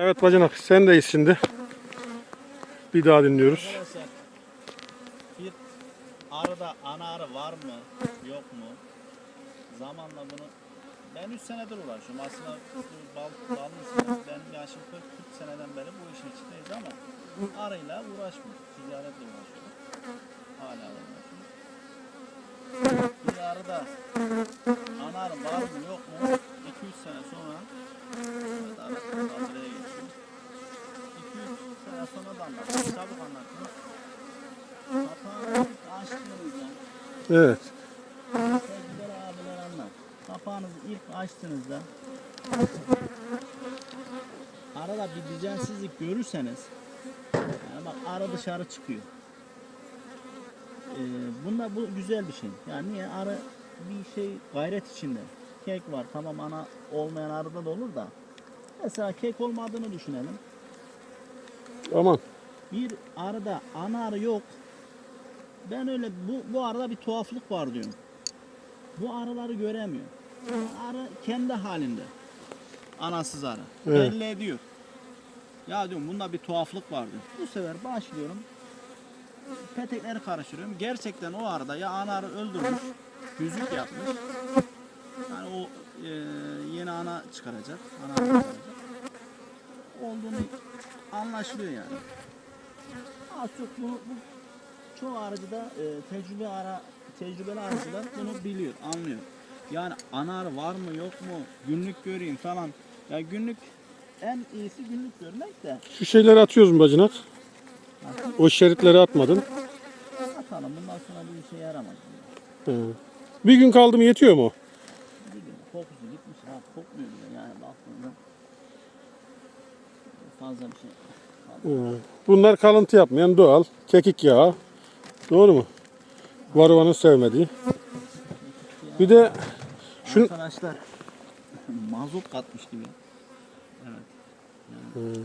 Evet bacanak sen de şimdi. Bir daha dinliyoruz. Bir arıda ana arı var mı yok mu? Zamanla bunu ben 3 senedir uğraşıyorum. Aslında bu bal, bal benim yaşım 40, 40 seneden beri bu işin içindeyiz ama arıyla uğraşmıyoruz. Ticaretle uğraşıyoruz. Hala uğraşıyoruz. Bir arıda ana arı var mı yok mu? 2-3 sene sonra 2-3 sene sonra da anlattım. Çabuk anlattım. Kapağını açtığınızda Evet. sevgili abiler anlar. Kapağınızı ilk açtığınızda arada bir düzensizlik görürseniz yani bak arı dışarı çıkıyor. Ee, bunda bu güzel bir şey. Yani niye arı bir şey gayret içinde. Kek var tamam ana olmayan arıda da olur da. Mesela kek olmadığını düşünelim. Aman. bir arada ana arı yok. Ben öyle bu, bu arada bir tuhaflık var diyorum. Bu arıları göremiyor. Arı kendi halinde. Anasız arı. Evet. Belli ediyor. Ya diyorum bunda bir tuhaflık var diyorum. Bu sefer başlıyorum. Petekleri karıştırıyorum. Gerçekten o arada ya ana arı öldürmüş, yüzük yapmış. Yani o e, yeni ana çıkaracak. Ana çıkaracak. Olduğunu anlaşılıyor yani. Az çok bu, bu çoğu arıcıda e, tecrübe ara tecrübeli arıcılar bunu biliyor, anlıyor. Yani ana arı var mı yok mu, günlük göreyim falan. Ya günlük en iyisi günlük görmek de Şu şeyleri atıyoruz mu bacanak? O şeritleri atmadın. atalım bundan sonra bir işe yaramaz. He. Bir gün kaldı mı yetiyor mu? Bir gün kokusu gitmiş ha kokmuyor bile yani baktığında şey. Bunlar kalıntı yapmayan doğal. Kekik yağı. Doğru mu? Varovanın sevmediği. Bir de Şu- Arkadaşlar mazot katmış gibi. Evet.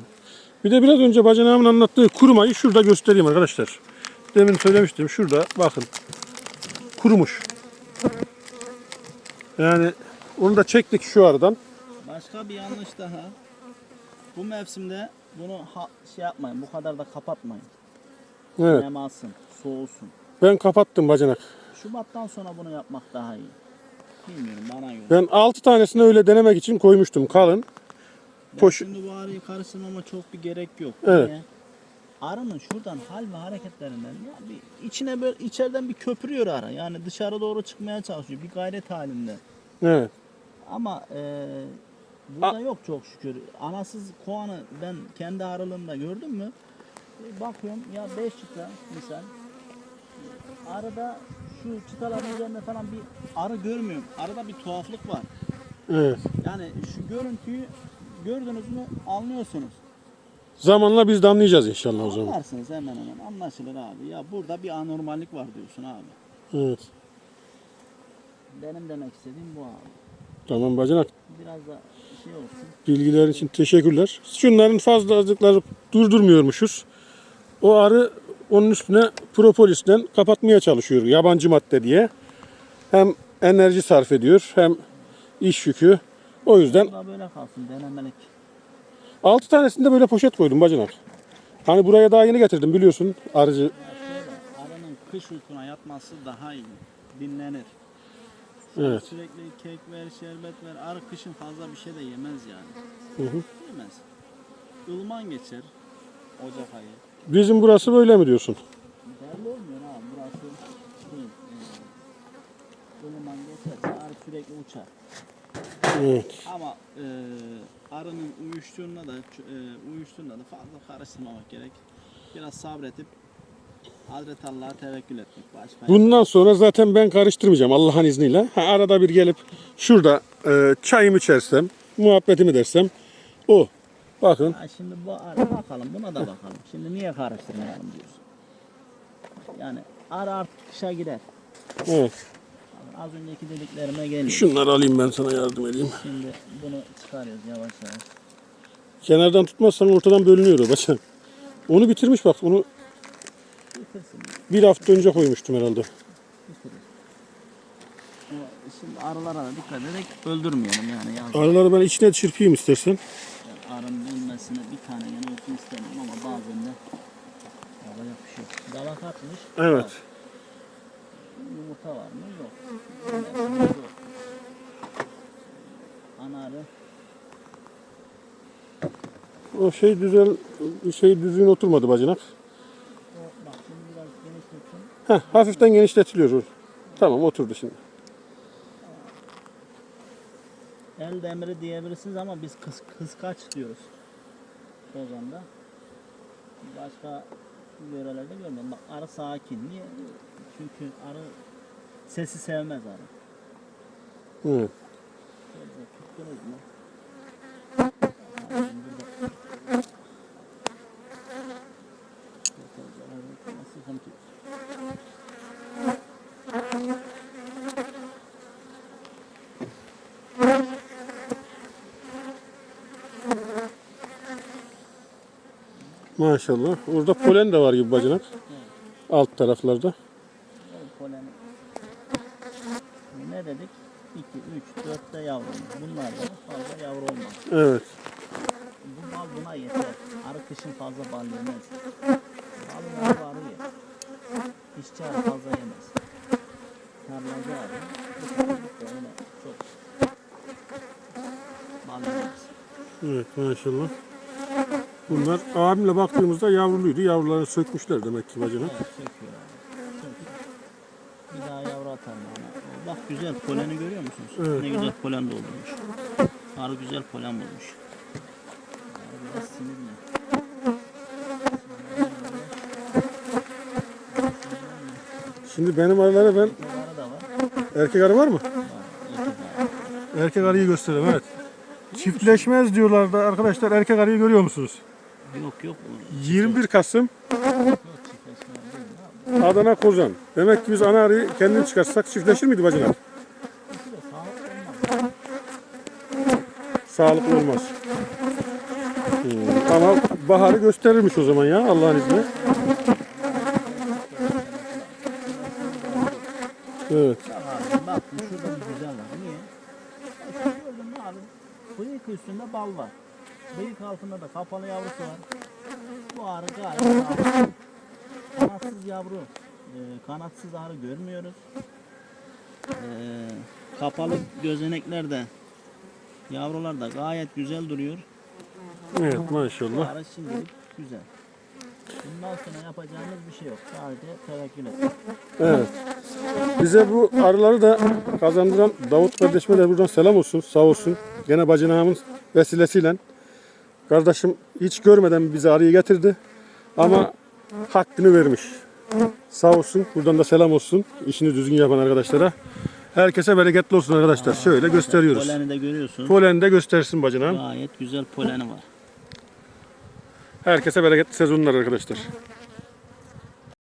bir de biraz önce bacanağımın anlattığı kurumayı şurada göstereyim arkadaşlar. Demin söylemiştim. Şurada bakın. Kurumuş. Yani onu da çektik şu aradan. Başka bir yanlış daha. Bu mevsimde bunu ha- şey yapmayın, bu kadar da kapatmayın. Evet. Nem alsın, soğusun. Ben kapattım bacanak. Şubattan sonra bunu yapmak daha iyi. Bilmiyorum bana göre. Ben 6 tanesini öyle denemek için koymuştum kalın. Ben poş- Şimdi bu arıyı karıştırmama çok bir gerek yok. Evet. Niye? Arının şuradan hal ve hareketlerinden ya bir içine böyle içeriden bir köpürüyor ara. Yani dışarı doğru çıkmaya çalışıyor. Bir gayret halinde. Evet. Ama e, burada yok çok şükür. Anasız kovanı ben kendi aralığımda gördüm mü? E, bakıyorum ya 5 çıta misal. Arada şu çıtaların üzerinde falan bir arı görmüyorum. Arada bir tuhaflık var. Evet. Yani şu görüntüyü gördünüz mü anlıyorsunuz. Zamanla biz de anlayacağız inşallah o zaman. Anlarsınız hemen hemen anlaşılır abi. Ya burada bir anormallik var diyorsun abi. Evet. Benim demek istediğim bu abi. Tamam bacanak. Biraz da şey olsun. Bilgiler için teşekkürler. Şunların fazlalıkları durdurmuyormuşuz. O arı onun üstüne propolisden kapatmaya çalışıyor yabancı madde diye. Hem enerji sarf ediyor hem iş yükü. O yüzden Bu da böyle kalsın denemelik. 6 tanesinde böyle poşet koydum bacanak. Hani buraya daha yeni getirdim biliyorsun arıcı. Ya şöyle, arının kış uykuna yatması daha iyi. Dinlenir. Evet. Sürekli kek ver, şerbet ver. Arı kışın fazla bir şey de yemez yani. Hı hı. Yemez. Ilman geçer. Ocak ayı. Bizim burası böyle mi diyorsun? Belli olmuyor abi. Burası şey, e, ılıman geçerse arı sürekli uçar. Evet. Ama e, arının uyuştuğunda da e, uyuştuğunda da fazla karıştırmamak gerek. Biraz sabretip Hazreti Allah'a tevekkül etmek başka. Bundan sonra zaten ben karıştırmayacağım Allah'ın izniyle. Ha, arada bir gelip şurada e, çayımı içersem, muhabbetimi dersem o. Bakın. Ha, şimdi bu arı bakalım buna da bakalım. Şimdi niye karıştırmayalım diyorsun. Yani arı artık kışa gider. Evet. Az önceki dediklerime geliyor. Şunları alayım ben sana yardım edeyim. Şimdi bunu çıkarıyoruz yavaş yavaş. Kenardan tutmazsan ortadan bölünüyor o başak. Onu bitirmiş bak. Onu. Bir hafta önce koymuştum herhalde. Şimdi arılara da dikkat ederek öldürmeyelim yani. Arıları ben içine çırpayım istersen. Yani arın dönmesine bir tane yine olsun istemiyorum ama bazen de yapacak bir şey yok. Dalak atmış. Evet. Var. Yumurta var mı? Yok. Yok. Ana arı O şey düzen şey düzgün oturmadı bacanak. o bak şimdi biraz genişletsin. Heh, hafiften genişletiliyor. Tamam oturdu şimdi. El demiri diyebilirsiniz ama biz kıs, kıskaç diyoruz. Ozan'da. Başka yörelerde görmüyorum. Bak arı sakin. Niye? Çünkü arı sesi sevmez arı. Şöyle tuttunuz mu? Ha, şimdi burada- Sıkıntı yok. Maşallah. Orada polen de var gibi bacanak. Alt taraflarda. O poleni. Ne dedik? 2, 3, 4 de yavru. Bunlar da fazla yavru olmaz. Evet. Bu bal buna yeter. Arı kışın fazla bal yemez. Bal yavru arı yer. İşçi arı fazla yemez. Tarlacı arı. Bu öyle çok bal yemez. Evet maşallah. Bunlar abimle baktığımızda yavruluydu. Yavrularını sökmüşler demek ki bacanak. Evet söküyor. Bir daha yavru atar bana. Bak güzel poleni görüyor musunuz? Evet. Ne güzel polen doldurmuş. Arı güzel polen bulmuş. Biraz sinirli. Şimdi benim arılara ben Erkek arı var. mı? Var, erkek arı. Erkek arıyı gösterelim evet. Çiftleşmez diyorlar da arkadaşlar erkek arıyı görüyor musunuz? Yok yok. 21 Kasım? Adana Kozan. Demek ki biz ana arıyı kendimiz çıkarsak çiftleşir miydi de sağlıklı olmaz. Hmm, Ama baharı gösterirmiş o zaman ya Allah'ın izniyle. Evet. Bak şurada bir güzel var. Niye? Şu abi? Bıyık üstünde bal var. Bıyık altında da kapalı yavrusu var. Bu arı gayet sağlıklı. Kanatsız yavru. e, kanatsız arı görmüyoruz. E, kapalı gözenekler de yavrular da gayet güzel duruyor. Evet Bu maşallah. arı şimdilik güzel. Bundan sonra yapacağımız bir şey yok. Sadece tevekkül etmek. Evet. Bize bu arıları da kazandıran Davut kardeşime de buradan selam olsun. Sağ olsun. Gene bacanağımın vesilesiyle. Kardeşim hiç görmeden bize arıyı getirdi. Ama hakkını vermiş. Sağ olsun. Buradan da selam olsun. İşini düzgün yapan arkadaşlara. Herkese bereketli olsun arkadaşlar. Şöyle gösteriyoruz. Poleni de görüyorsun. Polen de göstersin bacanağım. Gayet güzel poleni var. Herkese bereketli sezonlar arkadaşlar.